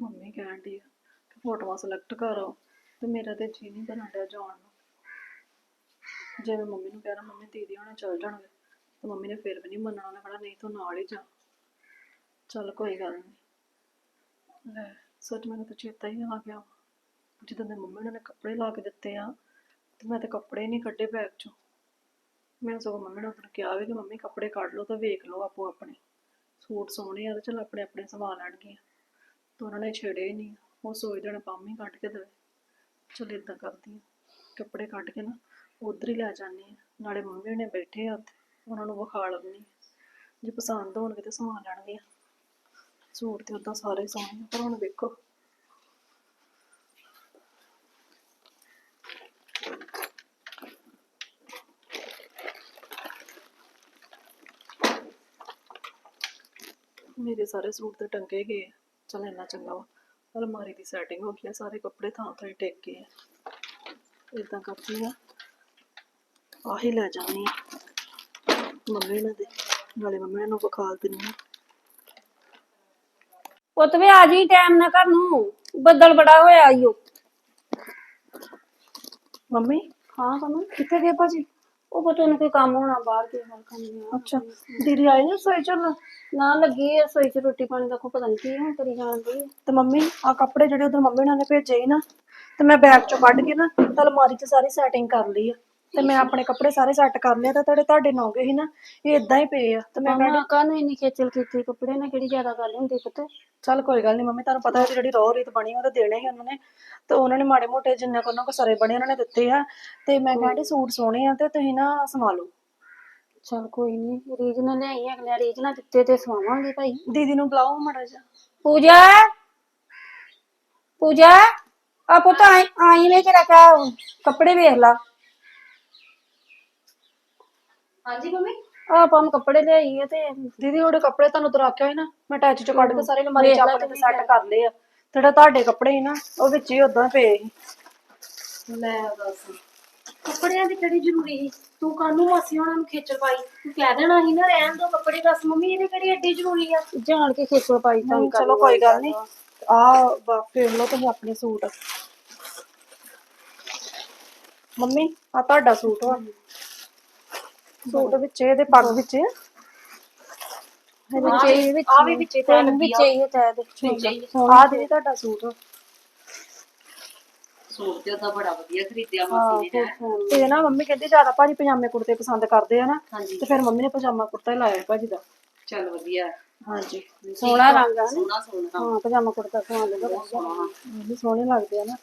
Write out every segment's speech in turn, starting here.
Mummy ਕਹਿਣ ਦੀ ਕਿ ਫੋਟੋਆਂ ਸਿਲੈਕਟ ਕਰੋ ਤੇ ਮੇਰਾ ਤੇ ਜੀ ਨਹੀਂ ਬਣਨ ਡਿਆ ਜਾਣ ਨੂੰ। ਜੇ ਮੈਂ ਮੰਮੀ ਨੂੰ ਕਹਿਣਾ, ਮੰਮੀ ਦੀਦੀ ਹੁਣੇ ਚੱਲ ਜਾਣਗੇ ਤੇ ਮੰਮੀ ਨੇ ਫਿਰ ਵੀ ਨਹੀਂ ਮੰਨਣਾ, ਉਹਨੇ ਕਹਿਣਾ ਨਹੀਂ ਤੂੰ ਨਾਲ ਹੀ ਜਾ। ਚੱਲ ਕੋਈ ਗੱਲ ਨਹੀਂ ਲੈ, ਸੱਚ ਮੈਨੂੰ ਤਾਂ ਚੇਤਾ ਹੀ ਆ ਗਿਆ ਜਦੋਂ ਦੇ ਮੰਮੀ ਉਹਨਾਂ ਨੇ ਕੱਪੜੇ ਲਾ ਕੇ ਦਿੱਤੇ ਆ ਤੇ ਮੈਂ ਤੇ ਕੱਪੜੇ ਨਹੀਂ ਕੱਢੇ ਬੈਗ ਚੋਂ। ਮੈਂ ਸਗੋਂ ਮੰਮੀ ਨੂੰ ਉਦੋਂ ਕਿਹਾ ਵੀ ਕਿ ਮੰਮੀ ਕੱਪੜੇ ਕੱਢ ਲਓ ਤਾਂ ਵੇਖ ਲਓ ਆਪੋ ਆਪਣੇ ਸੂਟ ਸੋਹਣੇ ਆ ਤੇ ਚਲ ਆਪਣੇ ਆਪਣੇ ਸਵਾ ਲੈਣਗੇ ਤਾਂ ਉਹਨਾਂ ਨੇ ਛੇੜੇ ਹੀ ਨਹੀਂ। ਉਹ ਸੋਚਦੇ ਨੇ ਪਾਮੀ ਕੱਢ ਕੇ ਦੇਵੇ। ਚਲ ਇਦਾਂ ਕਰਦੀ ਆ। ਕੱਪੜੇ ਕੱਢ ਕੇ ਨਾ ਉਧਰ ਹੀ ਲੈ ਜਾਂਦੀ ਆ। ਨਾਲੇ ਮੰਮੀ ਨੇ ਬੈਠੇ ਆ ਉੱਥੇ। ਉਹਨਾਂ ਨੂੰ ਵਿਖਾ ਲੈਂਦੀ ਜੇ ਪਸੰਦ ਹੋਣਗੇ ਤੇ ਸਵਾ ਲੈਣਗੇ। ਸੂਟ ਤੇ ਉਦਾਂ ਸਾਰੇ ਸੋਹਣੇ ਪਰ ਹੁਣ ਵੇਖੋ। ਮੇਰੇ ਸਾਰੇ ਸੂਟ ਤੇ ਟੰਗੇ ਗਏ ਆ। ਚੱਲ ਇੰਨਾ ਚੰਗਾ ਵਾ। ਅਲਮਾਰੀ ਦੀ ਸੈਟਿੰਗ ਹੋ ਗਈ ਆ ਸਾਰੇ ਕੱਪੜੇ ਥਾਂ ਥਾਂ ਹੀ ਟਿਕ ਗਏ ਆ। ਇਦਾਂ ਕਰਦੀ ਆ। ਆਹੀ ਲੈ ਜਾਣੀ ਆ। ਮੰਮੀ ਨੇ ਦੇ ਨਾਲੇ ਮੰਮੀ ਨੂੰ ਵਿਖਾ ਦਿੰਨੀ ਆ। ਪੁੱਤ ਵੇ ਆ ਜੀ ਟਾਈਮ ਨਾ ਘਰ ਨੂੰ। ਬੱਦਲ ਬੜਾ ਹੋਇਆ ਈਓ ਮੰਮੀ? ਹਾਂ ਕਮਲ ਕਿੱਥੇ ਗਏ ਭਾਜੀ? ਉਹ ਪਤਾ ਉਹਨੂੰ ਕੋਈ ਕੰਮ ਹੋਣਾ ਬਾਹਰ ਕੇ ਗੱਲ ਕਰਨੀ ਆ ਅੱਛਾ। ਦੀਦੀ ਆਏ ਨੇ ਸੋਈ ਚੱਲ ਨਾ ਲੱਗੀ ਐ ਸੋਈ ਚ ਰੋਟੀ ਪਾਣੀ ਦਾ ਕੋ ਪਤਾ ਨਹੀਂ ਕੀ ਹੁਣ ਕਰੀ ਜਾਂਦੀ ਤੇ ਮੰਮੀ ਆ ਕੱਪੜੇ ਜਿਹੜੇ ਉਧਰ ਮੰਮੀ ਨਾਲ ਨੇ ਭੇਜੇ ਸੀ ਨਾ ਤੇ ਮੈਂ ਬੈਗ ਚੋਂ ਕੱਢ ਕੇ ਨਾ ਤੇ ਅਲਮਾਰੀ 'ਚ ਸਾਰੀ ਸੈਟਿੰਗ ਕਰ ਲਈ ਆ। ਤੇ ਮੈਂ ਆਪਣੇ ਕੱਪੜੇ ਸਾਰੇ ਸੈੱਟ ਕਰ ਲਿਆ ਤੇ ਤੁਹਾਡੇ ਤੁਹਾਡੇ ਨੌਗੇ ਸੀ ਨਾ ਇਹ ਇਦਾਂ ਹੀ ਪਏ ਆ ਤੇ ਮੈਂ ਮਾਮਾ ਕਾਹਨੂੰ ਇੰਨੀ ਖੇਚਲ ਕੀਤੀ ਕੱਪੜੇ ਨਾਲ ਕਿਹੜੀ ਜ਼ਿਆਦਾ ਗੱਲ ਹੁੰਦੀ ਪੁੱਤ? ਚੱਲ ਕੋਈ ਗੱਲ ਨਹੀਂ ਮੰਮੀ ਤੁਹਾਨੂੰ ਪਤਾ ਹੈ ਜਿਹੜੀ ਰੋਹ ਰੀਤ ਬਣੀ ਉਹ ਤਾਂ ਦੇਣੇ ਹੀ ਉਹਨਾਂ ਨੇ। ਤੇ ਉਹਨਾਂ ਨੇ ਮਾੜੇ ਮੋਟੇ ਜਿੰਨੇ ਕੋ ਉਹਨਾਂ ਕੋ ਸਰੇ ਬਣੇ ਉਹਨਾਂ ਨੇ ਦਿੱਤੇ ਆ। ਤੇ ਮੈਂ ਕਹਿੰਦੀ ਸੂਟ ਸੋਹਣੇ ਆ ਤੇ ਤੁਸੀਂ ਨਾ ਸੰਭਾਲੋ। ਚਲ ਕੋਈ ਨਹੀਂ ਰੀਜ ਨਾਲ ਲਿਆਈ ਅਗਲੇ ਰੀਜ ਨਾਲ ਦਿੱਤੇ ਤੇ ਸਵਾਵਾਂਗੇ ਭਾਈ। ਦੀਦੀ ਨੂੰ ਬੁਲਾਓ ਮਾੜਾ ਜਿਹਾ। ਪੂਜਾ! ਪੂਜਾ! ਆ ਪੁੱਤ ਆਈ ਆਈ ਲੈ ਕੇ ਰੱਖਾ ਕੱਪੜੇ ਵੇਖ ਲਾ। ਹਾਂਜੀ ਮੰਮੀ? ਆ ਆਪਾਂ ਨੂੰ ਕੱਪੜੇ ਲਿਆਈ ਆ ਤੇ ਦੀਦੀ ਉਹਦੇ ਕੱਪੜੇ ਤੁਹਾਨੂੰ ਤਾਂ ਰੱਖਿਆ ਹੋਈ ਨਾ ਮੈਂ ਟੈਚ ਚੋਂ ਕੱਢ ਕੇ ਸਾਰੇ ਅਲਮਾਰੀ ਚ ਲੈ ਆਪਣੇ ਤੇ ਸੈੱਟ ਕਰ ਲਏ ਆ। ਜਿਹੜਾ ਤੁਹਾਡੇ ਕੱਪੜੇ ਸੀ ਨਾ ਉਹ ਵਿੱਚ ਹੀ ਉਦਾਂ ਪਏ ਸੀ। ਲੈ ਦੱਸ ਕੱਪੜਿਆਂ ਦੀ ਕਿਹੜੀ ਜ਼ਰੂਰੀ ਸੀ? ਤੂੰ ਕਾਹਨੂੰ ਮਾਸੀ ਹੋਣਾ ਨੂੰ ਖੇਚਲ ਪਾਈ? ਤੂੰ ਕਹਿ ਦੇਣਾ ਸੀ ਨਾ ਰਹਿਣ ਦੋ ਕੱਪੜੇ ਦੱਸ ਮੰਮੀ ਇਹਦੀ ਕਿਹੜੀ ਐਡੀ ਜ਼ਰੂਰੀ ਆ? ਜਾਣ ਕੇ ਖੇਚਲ ਪਾਈ ਤਾਂ ਚਲੋ ਕੋਈ ਗੱਲ ਨਹੀਂ ਆ ਫੇਰ ਲਓ ਤੁਸੀਂ ਆਪਣੇ ਸੂਟ। ਮੰਮੀ ਆ ਤੁਹਾਡਾ ਸੂਟ ਵਾ। ਸੂਟ ਵਿੱਚ ਇਹਦੇ ਪੱਗ ਵਿੱਚ। ਵਿੱਚ ਇਹ ਵਿੱਚ ਆ ਵੀ ਵਿੱਚੇ ਤੈਅ ਲੱਗੀ ਵਿੱਚ ਇਹ ਤੈ ਦੇ ਆ ਦੀਦੀ ਤੁਹਾਡਾ ਸੂਟ ਵਾ। ਸੂਟ ਤੇ ਉਹਦਾ ਬੜਾ ਵਧੀਆ ਖਰੀਦਿਆ ਮਾਸੀ ਨੇ ਤੇ ਨਾ ਮੰਮੀ ਕਹਿੰਦੀ ਜ਼ਿਆਦਾ ਭਾਜੀ ਪਜਾਮੇ ਕੁੜਤੇ ਪਸੰਦ ਕਰਦੇ ਆ ਨਾ ਹਾਂਜੀ। ਤੇ ਫਿਰ ਮੰਮੀ ਨੇ ਪਜਾਮਾ ਕੁੜਤਾ ਹੀ ਲਾਇਆ ਭਾਜੀ ਦਾ। ਚੱਲ ਵਧੀਆ। ਹਾਂਜੀ। ਸੋਹਣਾ ਰੰਗ ਆ ਸੋਹਣਾ ਸੋਹਣਾ। ਹਾਂ ਪਜਾਮਾ ਕੁੜਤਾ ਸਵਾ ਲੈਂਦਾ ਸੋਹਣਾ। ਇਹ ਵੀ ਸੋਹਣੇ ਲੱਗਦੇ ਆ ਨਾ।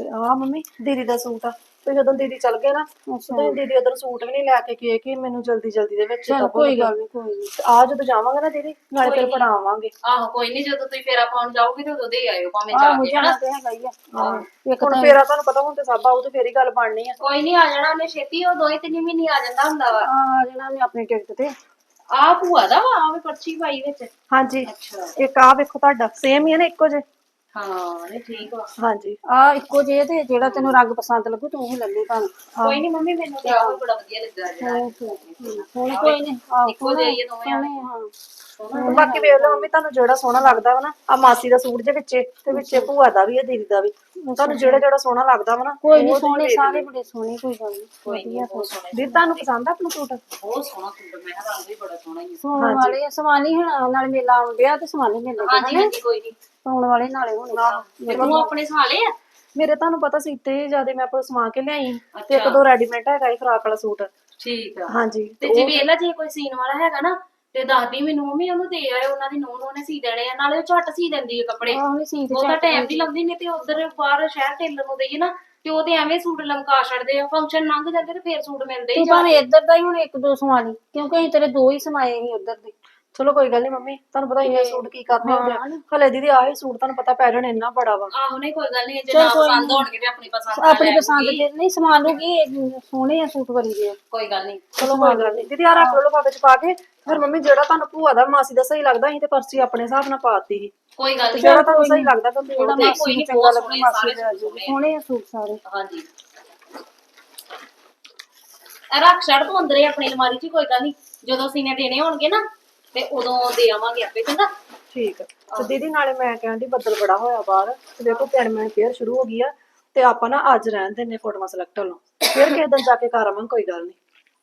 ਆ ਮੰਮੀ ਦੀਦੀ ਦਾ ਸੂਟ ਆ। ਤੇ ਜਦੋਂ ਦੀਦੀ ਚਲ ਗਏ ਨਾ ਤੇ ਦੀਦੀ ਉਧਰ ਸੂਟ ਵੀ ਨਹੀਂ ਲੈ ਕੇ ਗਏ ਕਿ ਮੈਨੂੰ ਜਲਦੀ ਜਲਦੀ ਦੇ ਵਿੱਚ ਚਲ ਕੋਈ ਗੱਲ ਨਹੀਂ ਕੋਈ ਨਹੀਂ ਆ ਜਦੋਂ ਜਾਵਾਂਗੇ ਨਾ ਦੀਦੀ ਨਾਲੇ ਫਿਰ ਪੜਾਵਾਂਗੇ ਆਹੋ ਕੋਈ ਨਹੀਂ ਜਦੋਂ ਤੁਸੀਂ ਫੇਰਾ ਪਾਉਣ ਜਾਓਗੇ ਤੇ ਉਦੋਂ ਦੇ ਆਇਓ ਭਾਵੇਂ ਜਾ ਕੇ ਜਾਣਾ ਤੇ ਹੈਗਾ ਹੀ ਆ। ਇੱਕ ਹੁਣ ਫੇਰਾ ਤੁਹਾਨੂੰ ਪਤਾ ਹੁਣ ਤੇ ਸਭ ਆਉ ਤੇ ਫੇਰ ਹੀ ਗੱਲ ਬਣਨੀ ਆ। ਕੋਈ ਨਹੀਂ ਆ ਜਾਣਾ ਉਹਨੇ ਛੇਤੀ ਉਹ ਦੋਏ ਤਿੰਨ ਮਹੀਨੇ ਆ ਜਾਂਦਾ ਹੁੰਦਾ ਵਾ। ਆ ਜਿਹੜਾ ਨੇ ਆਪਣੀ ਟਿਕਟ ਤੇ। ਆ ਭੂਆ ਦਾ ਵਾ ਆ ਵੀ ਪਰਚੀ ਪਾਈ ਵਿੱਚ। ਹਾਂਜੀ। ਅੱਛਾ। ਇੱਕ ਆ ਵੇਖੋ ਤੁਹਾਡਾ ਸੇਮ ਹੀ ਹੈ ਨਾ ਇੱਕੋ ਜੇ ਹਾਂ ਇਹ ਠੀਕ ਵਾ ਹਾਂਜੀ। ਆ ਇੱਕੋ ਜੇ ਤੇ ਜਿਹੜਾ ਤੈਨੂੰ ਰੰਗ ਪਸੰਦ ਲੱਗੂ ਤੂੰ ਉਹ ਲੈ ਲਈ ਭਾਵੇਂ ਕੋਈ ਨਹੀਂ ਮੰਮੀ ਮੈਨੂੰ ਤੇ ਬੜਾ ਵਧੀਆ ਲੱਗਾ ਜਿਹੜਾ ਹੁਣ ਕੋਈ ਨਹੀਂ ਆ ਇੱਕੋ ਜਿਹੇ ਹੀ ਆ ਦੋਵੇਂ ਆ। ਹਾਂ। ਬਾਕੀ ਵੇਖ ਲਓ ਮੰਮੀ ਤੁਹਾਨੂੰ ਜਿਹੜਾ ਸੋਹਣਾ ਲੱਗਦਾ ਵਾ ਨਾ ਆ ਮਾਸੀ ਦਾ ਸੂਟ ਦੇ ਵਿੱਚੇ ਤੇ ਵਿੱਚੇ ਭੂਆ ਦਾ ਵੀ ਹੈ ਦੀਦੀ ਦਾ ਵੀ। ਤੁਹਾਨੂੰ ਜਿਹੜਾ ਜਿਹੜਾ ਸੋਹਣਾ ਲੱਗਦਾ ਵਾ ਨਾ ਕੋਈ ਨਹੀਂ ਸੋਹਣੇ ਸਾਰੇ ਬੜੇ ਸੋਹਣੇ ਕੋਈ ਗੱਲ ਨਹੀਂ ਕੋਈ ਨਹੀਂ ਦੀਦੀ ਤੁਹਾਨੂੰ ਪਸੰਦ ਆ ਆਪਣਾ ਸੂਟ? ਬਹੁਤ ਸੋਹਣਾ ਸੂਟ ਮੈਂ ਕਿਹਾ ਰੰਗ ਵੀ ਬੜਾ ਸੋਹਣਾ ਹੀ ਆ। ਸੋਹਣ ਵਾਲੇ ਸਵਾਨੀ ਹੁਣ ਨਾਲ ਮੇਲਾ ਆਉਂਦਿਆ ਤੇ ਸਵਾਨੀ ਮੇਲੇ ਹਾਂਜੀ ਹਾਂਜੀ ਕੋਈ ਨਹੀਂ ਪਾਉਣ ਵਾਲੇ ਨਾਲੇ ਹੋਣੇ ਤੂੰ ਆਪਣੇ ਸਵਾਲੇ ਆ? ਮੇਰੇ ਤੁਹਾਨੂੰ ਪਤਾ ਸੀ ਤੇ ਜ਼ਿਆਦਾ ਮੈਂ ਆਪਣਾ ਸਮਾ ਕੇ ਲਿਆਈ। ਤੇ ਇੱਕ ਦੋ ਰੈਡੀਮੇਡ ਹੈਗਾ ਇਹ ਫਰਾਕ ਵਾਲਾ ਸੂਟ। ਠੀਕ ਆ। ਹਾਂਜੀ। ਤੇ ਜੇ ਵੇਖ ਲਾ ਜੇ ਕੋਈ ਸੀਨ ਵਾਲਾ ਹੈਗਾ ਨਾ ਤੇ ਦੱਸਦੀ ਮੈਨੂੰ ਮੰਮੀ ਉਹਨੂੰ ਦੇ ਆਇਓ ਉਹਨਾਂ ਦੀ ਨੂੰਹ ਨੂੰ ਉਹਨੇ ਸੀ ਦੇਣੇ ਆ ਨਾਲੇ ਉਹ ਝੱਟ ਸੀ ਦਿੰਦੀ ਹੈ ਕੱਪੜੇ। ਆਹ ਨਹੀਂ ਸੀ ਉਹਦਾ ਟਾਈਮ ਵੀ ਲੱਗਦੀ ਨਹੀਂ ਤੇ ਉਧਰ ਬਾਹਰ ਸ਼ਹਿਰ ਟੇਲਰ ਨੂੰ ਦੇਈਏ ਨਾ ਤੇ ਉਹ ਤੇ ਐਵੇਂ ਸੂਟ ਲਮਕਾ ਛੱਡਦੇ ਆ ਫੰਕਸ਼ਨ ਲੰਘ ਜਾਂਦੇ ਤੇ ਫੇਰ ਸੂਟ ਮਿਲਦੇ ਹੀ ਤੂੰ ਭਾਵੇਂ ਇੱਧਰ ਦਾ ਹੀ ਹੁਣ ਇੱਕ ਦੋ ਸਵਾ ਲਈ ਕਿਉਂਕਿ ਅਸੀਂ ਤੇਰੇ ਦੋ ਹੀ ਸਮਾਏ ਸੀ ਉੱਧਰ ਦੇ। ਚਲੋ ਕੋਈ ਗੱਲ ਨਹੀਂ ਮੰਮੀ ਤੁਹਾਨੂੰ ਪਤਾ ਇੰਨੇ ਸੂਟ ਕੀ ਕਰਨੇ ਹੁੰਦੇ ਆ। ਹਲੇ ਦੀਦੀ ਆਹੀ ਸੂਟ ਤੁਹਾਨੂੰ ਪਤਾ ਪੈ ਜਾਣ ਇੰਨਾ ਬੜਾ ਵਾ। ਆਹੋ ਨਹੀਂ ਕੋਈ ਗੱਲ ਨਹੀਂ ਜੇ ਨਾ। ਪਸੰਦ ਹੋਣਗੇ ਤੇ ਆਪਣੀ ਪਸੰਦ ਨਾਲ ਆਪਣੀ ਲੈ ਪਸੰਦ ਦੇ ਨਹੀਂ ਸਵਾ ਲੂਗੀ ਇਹ ਸੋਹਣੇ ਆ ਸੂਟ ਵਰੀ ਦੇ। ਕੋਈ ਗੱਲ ਨਹੀਂ ਚਲੋ ਕੋਈ ਗੱਲ ਨਹੀਂ ਦੀਦੀ ਆ ਰੱਖ ਲਓ ਲਿਫਾਫੇ ਚ ਪਾ ਕੇ। ਫਿਰ ਮੰਮੀ ਜਿਹੜਾ ਤੁਹਾਨੂੰ ਭੂਆ ਦਾ ਮਾਸੀ ਦਾ ਸਹੀ ਲੱਗਦਾ ਅਸੀਂ ਤੇ ਪਰਚੀ ਆਪਣੇ ਹਿਸਾਬ ਨਾਲ ਪਾਤੀ ਸੀ। ਕੋਈ ਗੱਲ ਨਹੀਂ ਜਿਹੜਾ ਤੁਹਾਨੂੰ ਸਹੀ ਲੱਗਦਾ ਫਿਰ ਜਿਹੜਾ ਜਿਹੜਾ ਮਾਸੀ ਨੂੰ ਚੰਗਾ ਲੱਗੂ ਮਾਸੀ ਦੇ ਸੋਹਣੇ ਆ ਸੂਟ ਸਾਰੇ। ਹਾਂਜੀ। ਇਹ ਰੱਖ ਛੱਡ ਤੂੰ ਅੰਦਰੇ ਆਪਣੀ ਅਲਮਾਰੀ 'ਚ ਕੋਈ ਗੱਲ ਨਹੀਂ ਜਦੋਂ ਸੀਨੇ ਦੇਣੇ ਹੋਣਗੇ ਨਾ ਤੇ ਉਦੋਂ ਦੇ ਆਵਾਂਗੇ ਆਪੇ ਚੰਗਾ? ਠੀਕ ਆ। ਤੇ ਦੀਦੀ ਨਾਲੇ ਮੈਂ ਕਹਿੰਦੀ ਬੱਦਲ ਬੜਾ ਹੋਇਆ ਬਾਹਰ ਤੇ ਦੇਖੋ ਪੈਣਮੈਨ ਫੇਰ ਸ਼ੁਰੂ ਹੋ ਗਈ ਆ ਤੇ ਆਪਾਂ ਨਾ ਅੱਜ ਰਹਿਣ ਦਿੰਨੇ ਫੋਟੋਆਂ ਸਿਲੈਕਟ ਹੋਣ ਫਿਰ ਕਿਸੇ ਦਿਨ ਜਾ ਕੇ ਕਰ ਆਵਾਂਗੇ ਕੋਈ ਗੱਲ ਨਹੀਂ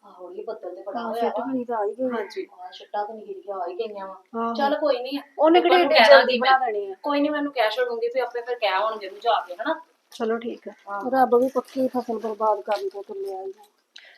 ਆਹੋ ਇਹ ਬੱਦਲ ਤੇ ਬੜਾ ਹਾਂ ਹੋਇਆ ਤਾਂ ਆ ਹੀ ਗਈ ਹਾਂਜੀ ਆ ਛੱਟਾਂ ਤਾਂ ਨਹੀਂ ਗਿਆ ਆ ਹੀ ਗਈਆਂ ਵਾ। ਚੱਲ ਕੋਈ ਨਹੀਂ ਉਹਨੇ ਕਿਹੜੀ ਏਡੀ ਜਲਦੀ ਬਣਾ ਦੇਣੀ ਆ। ਕੋਈ ਨਹੀਂ ਮੈਨੂੰ ਕਹਿ ਛੱਡੂੰਗੀ ਵੀ ਆਪੇ ਫਿਰ ਕਹਿ ਆਉਣਗੇ ਨੂੰ ਜਾ ਕੇ ਹਨਾ? ਚਲੋ ਠੀਕ ਆ। ਰੱਬ ਵੀ ਪੱਕੀ ਫਸਲ ਬਰਬਾਦ ਕਰਨ ਤੋਂ ਤੁਲਿਆ ਹੀ ਆ।